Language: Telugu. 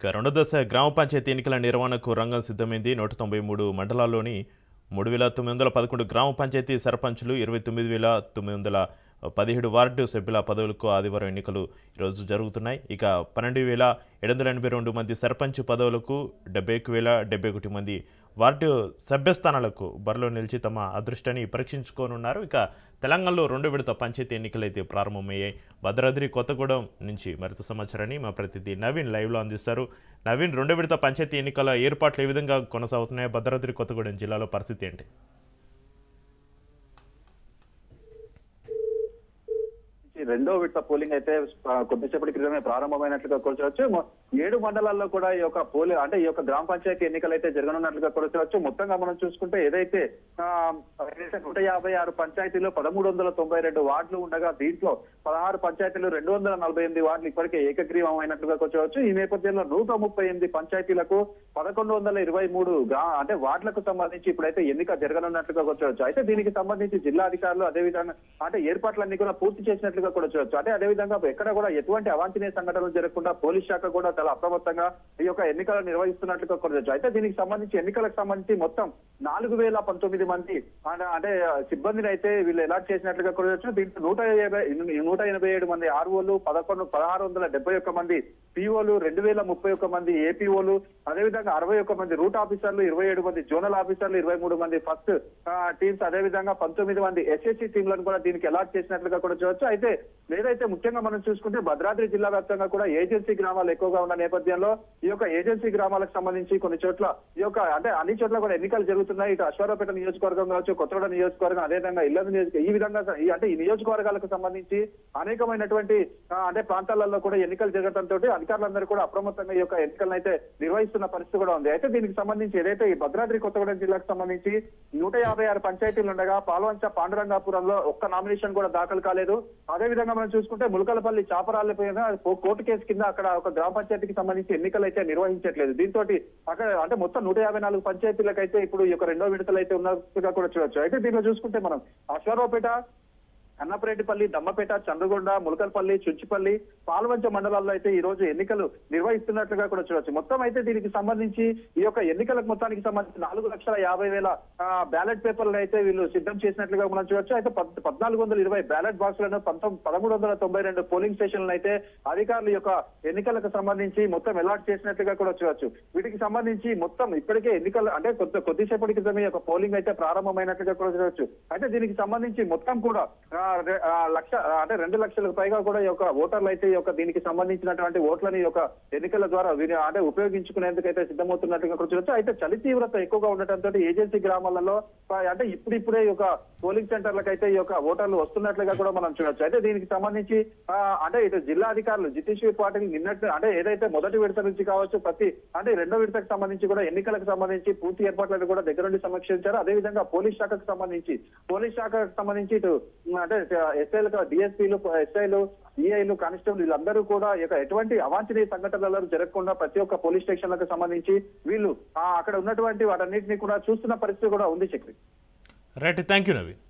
ఇక రెండో దశ గ్రామ పంచాయతీ ఎన్నికల నిర్వహణకు రంగం సిద్ధమైంది. నూట తొంభై మూడు మండలాల్లోని మూడు వేల తొమ్మిది వందల పదకొండు గ్రామ పంచాయతీ సర్పంచులు ఇరవై తొమ్మిది వేల తొమ్మిది వందల పదిహేడు వార్డు సభ్యుల పదవులకు ఆదివారం ఎన్నికలు ఈరోజు జరుగుతున్నాయి. ఇక పన్నెండు వేల ఏడు వందల ఎనభై రెండు మంది సర్పంచ్ పదవులకు డెబ్బై ఒక వేల డెబ్బై ఒకటి మంది వార్డు సభ్యస్థానాలకు బరిలో నిలిచి తమ అదృష్టాన్ని పరీక్షించుకోనున్నారు. ఇక తెలంగాణలో రెండు విడత పంచాయతీ ఎన్నికలు అయితే ప్రారంభమయ్యాయి. భద్రాద్రి కొత్తగూడెం నుంచి మరింత సమాచారాన్ని మా ప్రతినిధి నవీన్ లైవ్లో అందిస్తారు. నవీన్ రెండు విడత పంచాయతీ ఎన్నికల ఏర్పాట్లు ఏ విధంగా కొనసాగుతున్నాయి? భద్రాద్రి కొత్తగూడెం జిల్లాలో పరిస్థితి ఏంటి ఈ రెండో విడత పోలింగ్ అయితే కొద్దిసేపటి క్రితమే ప్రారంభమైనట్లుగా కూర్చోవచ్చు. ఏడు మండలాల్లో కూడా ఈ యొక్క పోలింగ్ అంటే ఈ యొక్క గ్రామ పంచాయతీ ఎన్నికలు అయితే జరగనున్నట్లుగా కూర్చోవచ్చు. మొత్తంగా మనం చూసుకుంటే ఏదైతే నూట యాభై ఆరు పంచాయతీలో పదమూడు వందల తొంభై రెండు వార్డులు ఉండగా దీంట్లో పదహారు పంచాయతీలు రెండు వందల నలభై ఎనిమిది వార్డులు ఇప్పటికే ఏకగ్రీవం అయినట్లుగా కూర్చోవచ్చు. ఈ నేపథ్యంలో నూట ముప్పై ఎనిమిది పంచాయతీలకు పదకొండు వందల ఇరవై మూడు గ్రా అంటే వార్డులకు సంబంధించి ఇప్పుడైతే ఎన్నిక జరగనున్నట్లుగా కూర్చోవచ్చు. అయితే దీనికి సంబంధించి జిల్లా అధికారులు అదేవిధంగా అంటే ఏర్పాట్లన్నీ కూడా పూర్తి చేసినట్లుగా కూడా చూడొచ్చు. అంటే అదేవిధంగా ఎక్కడ కూడా ఎటువంటి అవాంఛనీయ సంఘటనలు జరగకుండా పోలీస్ శాఖ కూడా చాలా అప్రమత్తంగా ఈ యొక్క ఎన్నికలు నిర్వహిస్తున్నట్లుగా కొనవచ్చు అయితే దీనికి సంబంధించి ఎన్నికలకు సంబంధించి మొత్తం నాలుగు వేల పంతొమ్మిది మంది అంటే- సిబ్బందిని అయితే వీళ్ళు ఎలాట్ చేసినట్లుగా కొనవచ్చు దీంట్లో నూట యాభై నూట ఎనభై ఏడు మంది ఆర్ఓలు పదకొండు పదహారు వందల డెబ్బై ఒక్క మంది పిఓలు రెండు వేల ముప్పై ఒక్క మంది ఏపీఓలు అదేవిధంగా అరవై ఒక్క మంది రూట్ ఆఫీసర్లు ఇరవై ఏడు మంది జోనల్ ఆఫీసర్లు ఇరవై మూడు మంది ఫస్ట్ టీమ్స్ అదేవిధంగా పంతొమ్మిది మంది ఎస్ఎస్సీ టీంలను కూడా దీనికి అలాట్ చేసినట్లుగా కూడా చూడొచ్చు. అయితే లేదైతే ముఖ్యంగా మనం చూసుకుంటే భద్రాద్రి జిల్లా వ్యాప్తంగా కూడా ఏజెన్సీ గ్రామాలు ఎక్కువగా ఉన్న నేపథ్యంలో ఈ యొక్క ఏజెన్సీ గ్రామాలకు సంబంధించి కొన్ని చోట్ల ఈ యొక్క అంటే అన్ని చోట్ల కూడా ఎన్నికలు జరుగుతున్నాయి. ఇటు అశ్వారావుపేట నియోజకవర్గం కావచ్చు కొత్తగూడ నియోజకవర్గం అదేవిధంగా ఇల్లందు నియోజక ఈ విధంగా అంటే ఈ నియోజకవర్గాలకు సంబంధించి అనేకమైనటువంటి అంటే ప్రాంతాలలో కూడా ఎన్నికలు జరగడంతో అధికారులందరూ కూడా అప్రమత్తంగా ఈ యొక్క ఎన్నికలను అయితే నిర్వహిస్తున్న పరిస్థితి కూడా ఉంది. అయితే దీనికి సంబంధించి ఏదైతే ఈ భద్రాద్రి కొత్తగూడెం జిల్లాకు సంబంధించి నూట యాభై ఆరు పంచాయతీలు ఉండగా పాల్వంచ పాండురంగాపురంలో ఒక్క నామినేషన్ కూడా దాఖలు కాలేదు. అదే విధంగా మనం చూసుకుంటే ములకలపల్లి చాపరాళ్ళపైన కోర్టు కేసు కింద అక్కడ ఒక గ్రామ పంచాయతీకి సంబంధించి ఎన్నికలు అయితే నిర్వహించట్లేదు. దీంతో అక్కడ అంటే మొత్తం నూట యాభై నాలుగు పంచాయతీలకైతే ఇప్పుడు ఈ యొక్క రెండో విడతలు అయితే ఉన్నట్టుగా కూడా చూడొచ్చు. అయితే దీనిలో చూసుకుంటే మనం అశ్వారావుపేట అన్నపరెడ్డిపల్లి దమ్మపేట చంద్రగొండ ములకల్పల్లి చుంచిపల్లి పాల్వంచ మండలాల్లో అయితే ఈ రోజు ఎన్నికలు నిర్వహిస్తున్నట్లుగా కూడా చూడొచ్చు. మొత్తం అయితే దీనికి సంబంధించి ఈ యొక్క ఎన్నికలకు మొత్తానికి సంబంధించి నాలుగు లక్షల యాభై వేల బ్యాలెట్ పేపర్లు అయితే వీళ్ళు సిద్ధం చేసినట్లుగా మనం చూడొచ్చు. అయితే పద్- పద్నాలుగు వందల ఇరవై బ్యాలెట్ బాక్సులను పంతొమ్మిది పదమూడు వందల తొంభై రెండు పోలింగ్ స్టేషన్లను అయితే అధికారులు యొక్క ఎన్నికలకు సంబంధించి మొత్తం అలాట్ చేసినట్లుగా కూడా చూడొచ్చు. వీటికి సంబంధించి మొత్తం ఇప్పటికే ఎన్నికలు అంటే కొద్ది కొద్దిసేపటి క్రితమే యొక్క పోలింగ్ అయితే ప్రారంభమైనట్లుగా కూడా చూడొచ్చు. అయితే దీనికి సంబంధించి మొత్తం కూడా లక్ష అంటే రెండు లక్షలకు పైగా కూడా ఈ యొక్క ఓటర్లు అయితే ఈ యొక్క దీనికి సంబంధించినటువంటి ఓట్లని ఈ యొక్క ఎన్నికల ద్వారా అంటే ఉపయోగించుకునేందుకైతే సిద్ధమవుతున్నట్టుగా చూడొచ్చు. అయితే చలి తీవ్రత ఎక్కువగా ఉండటంతో ఏజెన్సీ గ్రామాలలో అంటే ఇప్పుడిప్పుడే ఈ యొక్క పోలింగ్ సెంటర్లకు అయితే ఈ యొక్క ఓటర్లు వస్తున్నట్లుగా కూడా మనం చూడొచ్చు. అయితే దీనికి సంబంధించి అంటే ఇటు జిల్లా అధికారులు జితేశ్వరి పాటిల్ నిన్నట్టు అంటే ఏదైతే మొదటి విడత నుంచి కావచ్చు ప్రతి అంటే రెండో విడతకు సంబంధించి కూడా ఎన్నికలకు సంబంధించి పూర్తి ఏర్పాట్లను కూడా దగ్గర నుండి సమీక్షించారు. అదేవిధంగా పోలీస్ శాఖకు సంబంధించి పోలీస్ శాఖకు సంబంధించి ఇటు అంటే ఎస్ఐలు డిఎస్పీలు ఎస్ఐలు ఈఐలు కానిస్టేబుల్ వీళ్ళందరూ కూడా ఇక ఎటువంటి అవాంఛనీయ సంఘటనలు జరగకుండా ప్రతి ఒక్క పోలీస్ స్టేషన్లకు సంబంధించి వీళ్ళు అక్కడ ఉన్నటువంటి వాటన్నిటిని కూడా చూస్తున్న పరిస్థితి కూడా ఉంది Chakri right thank you Naveen.